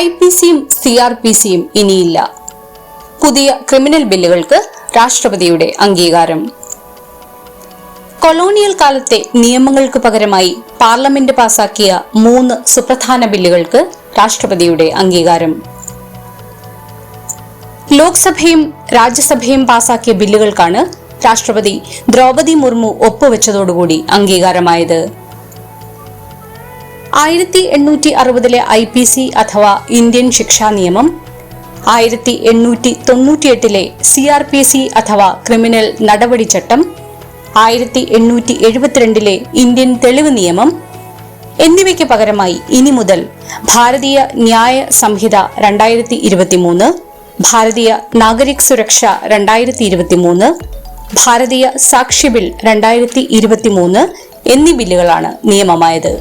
I P സിയും C R P സിയും ഇനിയില്ല. പുതിയ ക്രിമിനൽ ബില്ലുകൾക്ക് രാഷ്ട്രപതിയുടെ അംഗീകാരം. കൊളോണിയൽ കാലത്തെ നിയമങ്ങൾക്ക് പകരമായി പാർലമെന്റ് പാസാക്കിയ മൂന്ന് സുപ്രധാന ബില്ലുകൾക്ക് രാഷ്ട്രപതിയുടെ അംഗീകാരം. ലോക്സഭയും രാജ്യസഭയും പാസാക്കിയ ബില്ലുകൾക്കാണ് രാഷ്ട്രപതി ദ്രൗപദി മുർമു ഒപ്പുവെച്ചതോടുകൂടി അംഗീകാരമായത്. ആയിരത്തി എണ്ണൂറ്റി അറുപതിലെ ഐ പി സി അഥവാ ഇന്ത്യൻ ശിക്ഷാ നിയമം ആയിരത്തി എണ്ണൂറ്റി തൊണ്ണൂറ്റിയെട്ടിലെ സി ആർ പി സി അഥവാ ക്രിമിനൽ നടപടി ചട്ടം ആയിരത്തി എണ്ണൂറ്റി എഴുപത്തിരണ്ടിലെ ഇന്ത്യൻ തെളിവ് നിയമം എന്നിവയ്ക്ക് പകരമായി ഇനി മുതൽ ഭാരതീയ ന്യായ സംഹിത രണ്ടായിരത്തി ഇരുപത്തിമൂന്ന് ഭാരതീയ നാഗരിക് സുരക്ഷ രണ്ടായിരത്തി ഇരുപത്തിമൂന്ന് ഭാരതീയ സാക്ഷി ബിൽ രണ്ടായിരത്തി ഇരുപത്തിമൂന്ന് എന്നീ ബില്ലുകളാണ് നിയമമായത്.